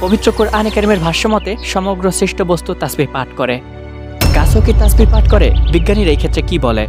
পবিত্র কোরআনে কারিমের ভাষ্যমতে সমগ্র সৃষ্ট বস্তু তাসবিহ পাঠ করে। গাছও কি তাসবিহ পাঠ করে? বিজ্ঞানীরা এই ক্ষেত্রে কি বলে?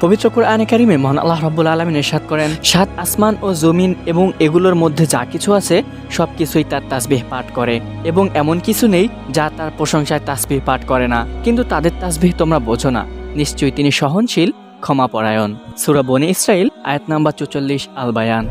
পবিত্র কোরআনে কারিমে মহান আল্লাহ রব্বুল আলমিন এরশাদ করেন, সাত আসমান ও জমিন এবং এগুলোর মধ্যে যা কিছু আছে সব কিছুই তার তাসবিহ পাঠ করে। এবং এমন কিছু নেই যা তার প্রশংসায় তাসবিহ পাঠ করে না। কিন্তু তাদের তাসবিহ তোমরা বোঝো না। নিশ্চয়ই তিনি সহনশীল ক্ষমাপরায়ণ। সুরা বনি ইসরাইল আয়াত নাম্বার চুচল্লিশ আল বায়ান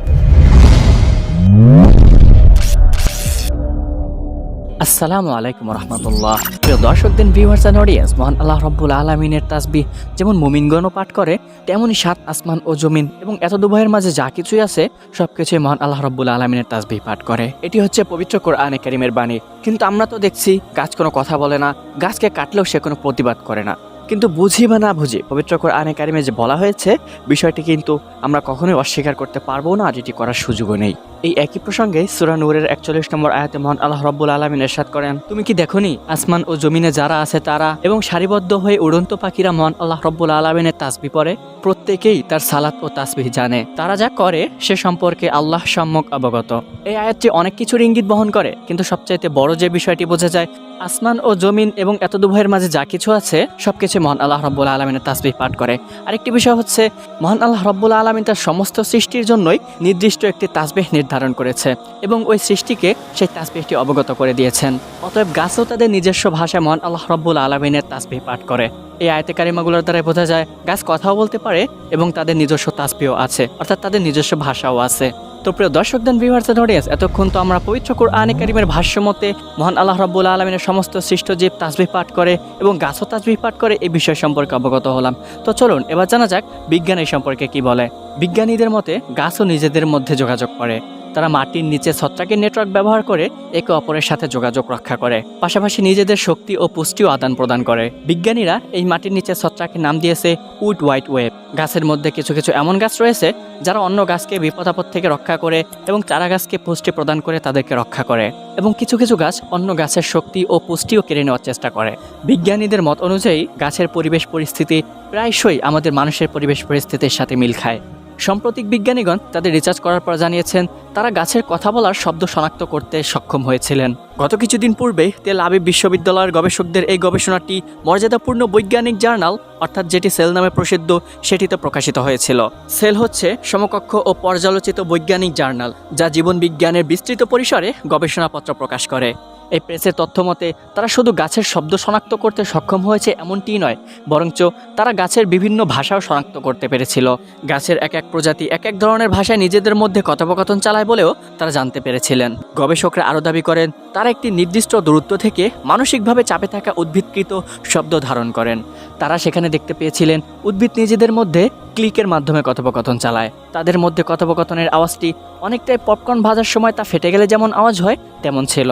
আসসালামু আলাইকুম রহমতুল্লাহ। প্রিয় দর্শক দিন ভিউয়ার্স অ্যান্ড অডিয়েন্স মহান আল্লাহ রব্বুল আলমিনের তাসবিহ যেমন মুমিনগণও পাঠ করে, তেমনই সাত আসমান ও জমিন এবং এত দুভয়ের মাঝে যা কিছুই আছে সব কিছুই মহান আল্লাহ রব্বুল আলমিনের তাসবিহ পাঠ করে। এটি হচ্ছে পবিত্র কোরআনে কারিমের বাণী। কিন্তু আমরা তো দেখছি, গাছ কোনো কথা বলে না, গাছকে কাটলেও সে কোনো প্রতিবাদ করে না। কিন্তু বুঝি বা না বুঝি, পবিত্র কোরআনে কারিমে যে বলা হয়েছে, বিষয়টি কিন্তু আমরা কখনোই অস্বীকার করতে পারব না, আর এটি করার সুযোগও নেই। এই একই প্রসঙ্গে সুরা নূরের একচল্লিশ নম্বর আয়াতে মহান আল্লাহ রব্বুল আলমিন এরশাদ করেন, তুমি কি দেখনি? আসমান ও জমিনে যারা আছে তারা এবং সারিবদ্ধ হয়ে উড়ন্ত পাখিরা মহান আল্লাহ রব্বুল আলমিনের তাসবি পরে প্রত্যেকেই তার সালাত ও তাসবিহ জানে। তারা যা করে, সে সম্পর্কে আল্লাহ সম্যক অবগত। এই আয়াতটি অনেক কিছুর ইঙ্গিত বহন করে, কিন্তু সবচাইতে বড় যে বিষয়টি বোঝা যায়, আসমান ও জমিন এবং এত দুভয়ের মাঝে যা কিছু আছে, সবকিছু মহান আল্লাহ রব্বুল আলমিনের তাসবিহ পাঠ করে। আরেকটি বিষয় হচ্ছে, মহান আল্লাহ রব্বুল আলমিন তার সমস্ত সৃষ্টির জন্যই নির্দিষ্ট একটি তাসবিহ নির্ধারণ করেছে এবং ওই সৃষ্টিকে সেই তাসবিহটি অবগত করে দিয়েছেন। অতএব গাছও তাদের নিজস্ব ভাষায় মহান আল্লাহ রব্বুল আলমিনের তাসবিহ পাঠ করে। এই আয়তে কারিমাগুলোর দ্বারা বোঝা যায়, গাছ কথাও বলতে পারে এবং তাদের নিজস্ব তাসবিহ আছে, অর্থাৎ তাদের নিজস্ব ভাষাও আছে। তো প্রিয় দর্শক দেন এন্ড অডিয়েন্স এতক্ষণ তো আমরা পবিত্র কোরআনে কারিমের ভাষ্য মতে মহান আল্লাহ রাব্বুল আলমিনের সমস্ত সৃষ্ট জীব তাসবিহ পাঠ করে এবং গাছও তাসবিহ পাঠ করে এই বিষয় সম্পর্কে অবগত হলাম। তো চলুন, এবার জানা যাক বিজ্ঞান এই সম্পর্কে কি বলে। বিজ্ঞানীদের মতে গাছও নিজেদের মধ্যে যোগাযোগ করে। তারা মাটির নিচে ছত্রাকের নেটওয়ার্ক ব্যবহার করে একে অপরের সাথে যোগাযোগ রক্ষা করে। পাশাপাশি নিজেদের শক্তি ও পুষ্টিও আদান প্রদান করে। বিজ্ঞানীরা এই মাটির নিচে ছত্রাকের নাম দিয়েছে উড হোয়াইট ওয়েব। গাছের মধ্যে কিছু কিছু এমন গাছ রয়েছে যারা অন্য গাছকে বিপদাপদ থেকে রক্ষা করে এবং চারা গাছকে পুষ্টি প্রদান করে তাদেরকে রক্ষা করে এবং কিছু কিছু গাছ অন্য গাছের শক্তি ও পুষ্টিও কেড়ে নেওয়ার চেষ্টা করে। বিজ্ঞানীদের মত অনুযায়ী গাছের পরিবেশ পরিস্থিতি প্রায়শই আমাদের মানুষের পরিবেশ পরিস্থিতির সাথে মিল খায়। সাম্প্রতিক বিজ্ঞানীগণ তাদের রিচার্জ করার পর জানিয়েছেন, তারা গাছের কথা বলার শব্দ শনাক্ত করতে সক্ষম হয়েছিলেন। গত কিছুদিন পূর্বে তেল আবিব বিশ্ববিদ্যালয়ের গবেষকদের এই গবেষণাটি মর্যাদাপূর্ণ বৈজ্ঞানিক জার্নাল, অর্থাৎ যেটি সেল নামে প্রসিদ্ধ, সেটিতে প্রকাশিত হয়েছিল। সেল হচ্ছে সমকক্ষ ও পর্যালোচিত বৈজ্ঞানিক জার্নাল, যা জীবন বিজ্ঞানের বিস্তৃত পরিসরে গবেষণাপত্র প্রকাশ করে। এই প্রেসের তথ্য মতে, তারা শুধু গাছের শব্দ শনাক্ত করতে সক্ষম হয়েছে এমনটিই নয়, বরঞ্চ তারা গাছের বিভিন্ন ভাষাও শনাক্ত করতে পেরেছিল। গাছের এক এক প্রজাতি এক এক ধরনের ভাষায় নিজেদের মধ্যে কথোপকথন চালায় বলেও তারা জানতে পেরেছিলেন। গবেষকরা আরও দাবি করেন, তারা একটি নির্দিষ্ট দূরত্ব থেকে মানসিকভাবে চাপে থাকা উদ্ভিদকৃত শব্দ ধারণ করেন। তারা সেখানে দেখতে পেয়েছিলেন, উদ্ভিদ নিজেদের মধ্যে ক্লিকের মাধ্যমে কথোপকথন চালায়। তাদের মধ্যে কথোপকথনের আওয়াজটি অনেকটাই পপকর্ন ভাজার সময় তা ফেটে গেলে যেমন আওয়াজ হয়, তেমন ছিল।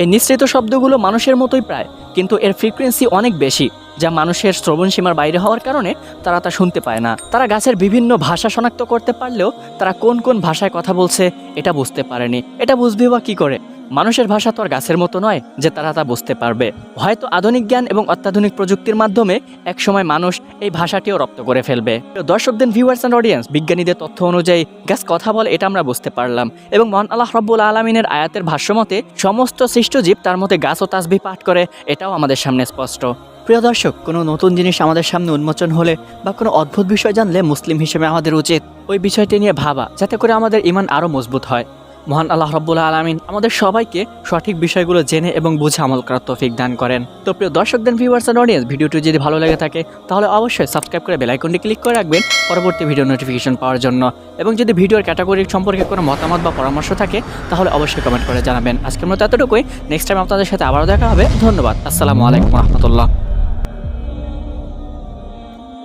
এই নিঃসৃত শব্দগুলো মানুষের মতোই প্রায়, কিন্তু এর ফ্রিকোয়েন্সি অনেক বেশি, যা মানুষের শ্রবণ সীমার বাইরে হওয়ার কারণে তারা তা শুনতে পায় না। তারা গাছের বিভিন্ন ভাষা শনাক্ত করতে পারলেও তারা কোন কোন ভাষায় কথা বলছে এটা বুঝতে পারেনি। এটা বুঝবে বা কী করে? মানুষের ভাষা তো আর গাছের মতো নয় যে তারা তা বুঝতে পারবে। হয়তো আধুনিক জ্ঞান এবং অত্যাধুনিক প্রযুক্তির মাধ্যমে একসময় মানুষ এই ভাষাটিও রপ্ত করে ফেলবে। দর্শক দেন ভিউয়ার্স অ্যান্ড অডিয়েন্স বিজ্ঞানীদের তথ্য অনুযায়ী গাছ কথা বলে এটা আমরা বুঝতে পারলাম এবং মহান আল্লাহ রব্বুল আলমিনের আয়াতের ভাষ্যমতে সমস্ত সৃষ্টজীব তার মধ্যে গাছ ও তাসবি পাঠ করে, এটাও আমাদের সামনে স্পষ্ট। প্রিয় দর্শক, কোনো নতুন জিনিস আমাদের সামনে উন্মোচন হলে বা কোনো অদ্ভুত বিষয় জানলে মুসলিম হিসেবে আমাদের উচিত ওই বিষয়টি নিয়ে ভাবা, যাতে করে আমাদের ইমান আরও মজবুত হয়। মহান আল্লাহ রব্বুল্লাহ আলমিন আমাদের সবাইকে সঠিক বিষয়গুলো জেনে এবং বুঝে আমল করার তৌফিক দান করেন। তো প্রিয় দর্শক দেন ভিউয়ার্স অ্যান্ড অডিয়েন্স ভিডিওটি যদি ভালো লেগে থাকে, তাহলে অবশ্যই সাবস্ক্রাইব করে বেলাইকনটি ক্লিক করে রাখবেন পরবর্তী ভিডিও নোটিফিকেশন পাওয়ার জন্য। এবং যদি ভিডিওর ক্যাটাগরি সম্পর্কে কোনো মতামত বা পরামর্শ থাকে, তাহলে অবশ্যই কমেন্ট করে জানাবেন। আজকের মতো এতটুকুই। নেক্সট টাইম আপনাদের সাথে আবারও দেখা হবে। ধন্যবাদ। আসসালামু আলাইকুম রহমতুল্লাহ।